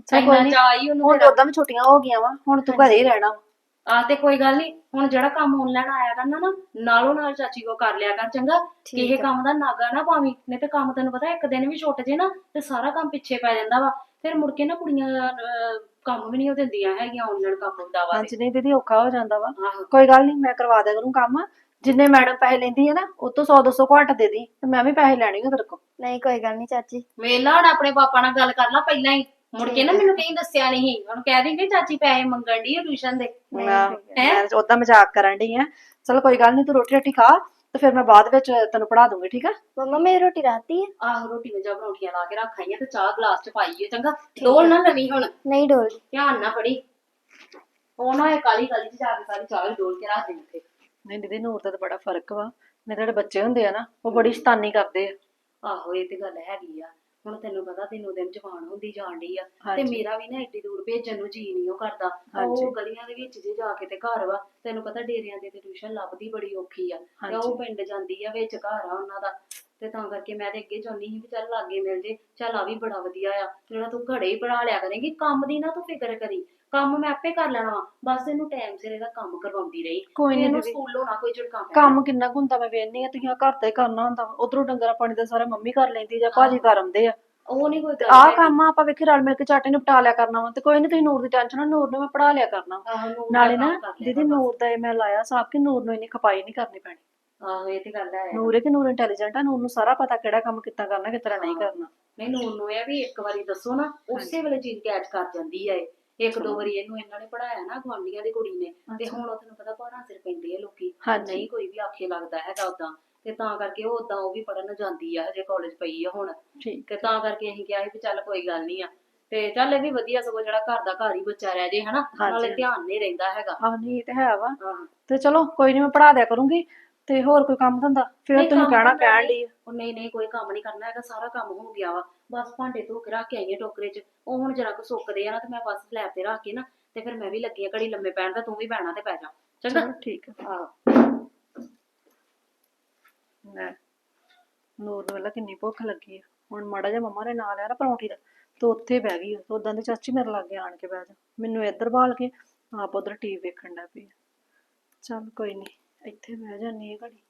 ਚੱਲ ਕੋਈ ਇੰਨਾ ਨੀ। ਚਾਅ ਹੀ ਉਹਨੂੰ ਹੁਣ ਤੇ ਉਦਾਂ ਵੀ ਛੁੱਟੀਆਂ ਹੋ ਗਈਆਂ ਵਾ ਹੁਣ ਤੂੰ ਘਰੇ ਹੀ ਰਹਿਣਾ ਵਾ। ਆ ਤੇ ਕੋਈ ਗੱਲ ਨਹੀਂ ਹੁਣ ਜਿਹੜਾ ਕੰਮ ਆਨਲਾਈਨ ਆਇਆ ਕਰਨਾ ਨਾ ਨਾਲੋਂ ਨਾਲ ਚਾਚੀ ਕੋ ਕਰ ਲਿਆ ਕਰ ਚੰਗਾ ਕਿਸੇ ਕੰਮ ਦਾ ਨਾਗਾ ਨਾ ਪਾਵੀਂ ਨਹੀਂ ਤੇ ਕੰਮ ਤੈਨੂੰ ਪਤਾ ਇੱਕ ਦਿਨ ਵੀ ਛੁੱਟ ਜੇ ਨਾ ਤੇ ਸਾਰਾ ਕੰਮ ਪਿੱਛੇ ਪੈ ਜਾਂਦਾ ਵਾ। ਫਿਰ ਮੁੜ ਕੇ ਨਾ ਕੁੜੀਆਂ ਕੰਮ ਵੀ ਨਹੀਂ ਉਹ ਦਿੰਦੀਆਂ ਹੈਗੀਆਂ ਆਨਲਾਈਨ ਕੰਮ ਹੁੰਦਾ ਵਾ ਹਾਂਜੀ ਨਹੀਂ ਦੀਦੀ ਔਖਾ ਹੋ ਜਾਂਦਾ ਵਾ। ਕੋਈ ਗੱਲ ਨਹੀਂ ਮੈਂ ਕਰਵਾ ਦਿਆ ਕਰੂੰ ਕੰਮ। ਜਿੰਨੇ ਮੈਡਮ ਪੈਸੇ ਲੈਂਦੀ ਹੈ ਨਾ ਉਹ ਤੋਂ 100 200 ਘੱਟ ਦੇ ਦੀ ਤੇ ਮੈਂ ਵੀ ਪੈਸੇ ਲੈਣੇ ਆ ਤੇਰੇ ਕੋਲ। ਨਹੀਂ ਕੋਈ ਗੱਲ ਨਹੀਂ ਚਾਚੀ। ਵੇਲਾ ਹੁਣ ਆਪਣੇ ਪਾਪਾ ਨਾਲ ਗੱਲ ਕਰ ਲਾ ਪਹਿਲਾਂ ਹੀ। ਮੁੜ ਕੇ ਨਾ ਮੈਨੂੰ ਕਹੀਂ ਦੱਸਿਆ ਨਹੀਂ ਹੁਣ ਕਹਿ ਦੇਂਗੇ ਚਾਚੀ ਪੈਸੇ ਮੰਗਣ ਦੀ ਟਿਊਸ਼ਨ ਦੇ। ਮੈਂ ਮੈਂ ਉਦਾਂ ਮਜ਼ਾਕ ਕਰਨ ਡਈ ਆ। ਚਲ ਕੋਈ ਗੱਲ ਨਹੀਂ ਤੂੰ ਰੋਟੀ ਰਾਟੀ ਖਾ ਤੇ ਫਿਰ ਮੈਂ ਬਾਅਦ ਵਿੱਚ ਤੈਨੂੰ ਪੜਾ ਦੂੰਗੀ ਠੀਕ ਆ? ਮੰਮਾ ਮੇਰੀ ਰੋਟੀ ਰਾਤੀ ਹੈ ਆਹੋ ਰੋਟੀ ਵਿੱਚ ਪਰੌਂਠੀਆਂ ਲਾ ਕੇ ਰੱਖ ਆਈਆਂ ਤੇ ਚਾਹ ਗਲਾਸ ਚ ਪਾਈਏ ਚੰਗਾ? ਡੋਲ ਨਾ ਲਵੀ ਹੁਣ। ਨਹੀਂ ਡੋਲਦੀ ਧਿਆਨ ਨਾਲ ਫੜੀ। ਉਹ ਨਾ ਇਹ ਕਾਲੀ ਕਾਲੀ ਚ ਜਾ ਕੇ ਸਾਰੀ ਚਾਹ ਡੋਲ ਕੇ ਰੱਖ ਦੇ ਉੱਥੇ। ਨਹੀਂ ਦੀਦੀ ਨੂਰ ਦਾ ਤਾਂ ਬੜਾ ਫ਼ਰਕ ਵਾ। ਮੇਰੇ ਜਿਹੜੇ ਬੱਚੇ ਹੁੰਦੇ ਆ ਨਾ ਉਹ ਬੜੀ ਸ਼ੈਤਾਨੀ ਕਰਦੇ ਆ। ਆਹੋ ਇਹ ਤੇ ਗੱਲ ਹੈਗੀ ਆ। ਹੁਣ ਤੈਨੂੰ ਪਤਾ ਦਿਨੋਂ ਦਿਨ ਜਵਾਨ ਹੁੰਦੀ ਜਾਣ ਡਈ ਆ। ਤੇ ਹਾਂਜੀ। ਮੇਰਾ ਵੀ ਨਾ ਏਡੀ ਦੂਰ ਭੇਜਣ ਨੂੰ ਜੀ ਨਹੀਂ ਉਹ ਕਰਦਾ। ਹਾਂਜੀ। ਉਹ ਗਲੀਆਂ ਦੇ ਵਿੱਚ ਜੇ ਜਾ ਕੇ ਤੇ ਘਰ ਵਾ ਤੈਨੂੰ ਪਤਾ ਡੇਰਿਆਂ ਦੇ ਤੇ ਟਿਊਸ਼ਨ ਲੱਭਦੀ ਬੜੀ ਔਖੀ ਆ। ਤੇ ਹਾਂਜੀ। ਉਹ ਪਿੰਡ ਜਾਂਦੀ ਆ ਵਿੱਚ ਘਰ ਆ ਉਹਨਾਂ ਦਾ। ਤੇ ਤਾਂ ਕਰਕੇ ਮੈਂ ਤੇ ਅੱਗੇ ਚਾਹੁੰਦੀ ਸੀ ਵੀ ਚੱਲ ਲਾਗੇ ਮਿਲ ਜੇ। ਚੱਲ ਆ ਵੀ ਬੜਾ ਵਧੀਆ ਆ। ਜਿਹੜਾ ਤੂੰ ਘੜੇ ਹੀ ਪੜਾ ਲਿਆ ਕਰੇਂਗੀ ਕੰਮ ਦੀ ਨਾ ਤੂੰ ਫਿਕਰ ਕਰੀ। ਕੰਮ ਮੈਂ ਆਪੇ ਕਰ ਲੈਣਾ ਵਾ। ਬਸ ਇਹਨੂੰ ਟਾਈਮ ਸਿਰ ਇਹਦਾ ਕੰਮ ਕਰਵਾਉਂਦੀ ਰਹੀ। ਕੋਈ ਨੀ ਇਹਨੂੰ ਦੀਦੀ। ਸਕੂਲੋਂ ਨਾ ਕੋਈ ਝੜਕਾ ਕੰਮ ਕਿੰਨਾ ਕੁ ਹੁੰਦਾ ਮੈਂ ਵੇਖਨੀ ਆ ਤੁਸੀਂ ਆਹ ਘਰ ਤੇ ਕਰਨਾ ਹੁੰਦਾ ਉਧਰੋਂ ਡੰਗਰਾ ਪਾਣੀ ਦਾ ਸਾਰਾ ਮੰਮੀ ਕਰ ਲੈਂਦੀ ਜਾਂ ਭਾਜੀ ਕਰ ਆਉਂਦੇ ਆ। ਉਹ ਨਹੀਂ ਕੋਈ ਗੱਲ ਆਹ ਹੈਗੀ। ਕੰਮ ਆ ਆਪਾਂ ਵੇਖੀ ਰਲ ਮਿਲ ਕੇ ਝਾਟੇ ਨਿਪਟਾ ਲਿਆ ਕਰਨਾ ਵਾ। ਤੇ ਕੋਈ ਨਹੀਂ ਤੁਸੀਂ ਨੂਰ ਦੀ ਟੈਨਸ਼ਨ ਨਾ ਨੂਰ ਨੂੰ ਮੈਂ ਪੜਾ ਲਿਆ ਕਰਨਾ ਵਾ। ਆਹੋ, ਨੂਰ ਦਾ ਨਾਲੇ ਨਾ ਕੰਮ ਕਰ ਲਿਆ ਦੀਦੀ ਕਰ ਬਸ। ਨੂਰ ਦਾ ਇਹ ਮੈਂ ਲਾਇਆ ਸਾਬ ਕਿ ਨੂਰ ਨੂੰ ਇੰਨੀ ਖਪਾਈ ਨਹੀਂ ਕਰਨੀ ਪੈਣੀ। ਆਹੋ ਇਹ ਤੇ ਗੱਲ ਹੈ। ਨੂਰ ਹੈ ਕਿ ਨੂਰ ਇੰਟੈਲੀਜੈਂਟ ਆ ਨੂਰ ਨੂੰ ਸਾਰਾ ਪਤਾ ਕਿਹੜਾ ਕੰਮ ਕਿੱਦਾਂ ਕਰਨਾ ਕਿਸ ਤਰ੍ਹਾਂ ਨਹੀਂ ਕਰਨਾ। ਨਹੀਂ ਨੂਰ ਨੂੰ ਇਹ ਆ ਵੀ ਇੱਕ ਵਾਰੀ ਦੱਸੋ ਨਾ ਉਸੇ ਵੇਲੇ ਚੀਜ਼ ਕੈਚ ਕਰ ਜਾਂਦੀ ਹੈ ਇਹ। ਇੱਕ ਦੋ ਵਾਰੀ ਇਹਨੂੰ ਇਹਨਾਂ ਨੇ ਪੜਾਇਆ ਨਾ ਗਵਾਂਢੀਆਂ ਦੀ ਕੁੜੀ ਨੇ ਤੇ। ਹੁਣ ਉਹ ਤੈਨੂੰ ਪਤਾ ਭਾਰਾਂ ਸਿਰ ਪੈਂਦੇ ਆ ਲੋਕੀ। ਹਾਂਜੀ। ਨਹੀਂ ਕੋਈ ਵੀ ਆਖੇ ਲੱਗਦਾ ਹੈਗਾ ਉਦਾਂ ਤੇ ਤਾਂ ਕਰਕੇ ਉਹ ਉਦਾਂ ਉਹ ਵੀ ਪੜਨ ਜਾਂਦੀ ਆ ਹਜੇ ਕਾਲਜ ਪਈ ਆ ਹੁਣ। ਠੀਕ। ਤੇ ਤਾਂ ਕਰਕੇ ਅਸੀਂ ਕਿਹਾ ਸੀ ਵੀ ਚੱਲ ਕੋਈ ਗੱਲ ਨਹੀਂ ਆ। ਤੇ ਚੱਲ ਇਹ ਵੀ ਵਧੀਆ ਸਗੋਂ ਜਿਹੜਾ ਘਰ ਦਾ ਘਰ ਹੀ ਬੱਚਾ ਰਹਿ ਜੇ ਹਨਾ? ਹਾਂਜੀ। ਨਾਲੇ ਧਿਆਨ ਨਹੀਂ ਰਹਿੰਦਾ ਹੈਗਾ। ਆਹ ਨਹੀਂ ਇਹ ਤੇ ਹੈ ਵਾ। ਤੇ ਚਲੋ ਕੋਈ ਨਹੀਂ ਮੈਂ ਪੜਾ ਦਿਆ ਕਰੂੰਗੀ। ਤੇ ਹੋਰ ਕੋਈ ਕੰਮ ਧੰਦਾ? ਫਿਰ ਨਹੀਂ, ਤੈਨੂੰ ਕੰਮ ਕਹਿਣਾ ਧੰਦਾ ਕਹਿਣ। ਲਈ ਉਹ ਨਹੀਂ ਨਹੀਂ ਕੋਈ ਕੰਮ ਨਹੀਂ ਕਰਨਾ ਹੈਗਾ ਸਾਰਾ ਕੰਮ ਹੋ ਗਿਆ ਵਾ। ਬਸ ਭਾਂਡੇ ਧੋ ਕੇ ਰੱਖ ਕੇ ਆਈਏ ਟੋਕਰੇ 'ਚ। ਉਹ ਹੁਣ ਜਰਾ ਕੁ ਸੁੱਕਦੇ ਆ ਨਾ ਤੇ ਮੈਂ ਬਸ ਸਲੈਬ ਤੇ ਰੱਖ ਕੇ ਨਾ ਤੇ ਫਿਰ ਮੈਂ ਵੀ ਲੱਗੀ ਆ ਘੜੀ ਲੰਮੇ ਪੈਣ ਦਾ ਤੂੰ ਵੀ ਬਹਿਣਾ ਤੇ ਪੈ ਜਾ। ਚੰਗਾ? ਚਲੋ ਠੀਕ ਹੈ। ਆਹੋ ਲੈ ਨੂਰ ਨੂੰ ਵੇਲਾ ਕਿੰਨੀ ਭੁੱਖ ਲੱਗੀ ਆ। ਹੁਣ ਮਾੜਾ ਜਿਹਾ ਮੰਮਾ ਨੇ ਨਾਂ ਲਿਆ ਨਾ ਪਰੌਂਠੀ ਦਾ ਤੇ ਉੱਥੇ ਬਹਿ ਗਈ ਉਹ ਉਦਾਂ ਦੀ ਚਾਚੀ ਮੇਰੇ ਲਾਗੇ ਆਣ ਕੇ ਬਹਿ ਜਾ। ਮੈਨੂੰ ਇੱਧਰ ਬਾਲ ਕੇ ਆਪ ਉਧਰ ਟੀਵੀ ਵੇਖਣ ਲੱਗ ਪਈ ਆ। ਚੱਲ ਕੋਈ ਨਹੀਂ। ਇੱਥੇ ਬਹਿ ਜਾਂਦੀ ਹੈ ਘੜੀ।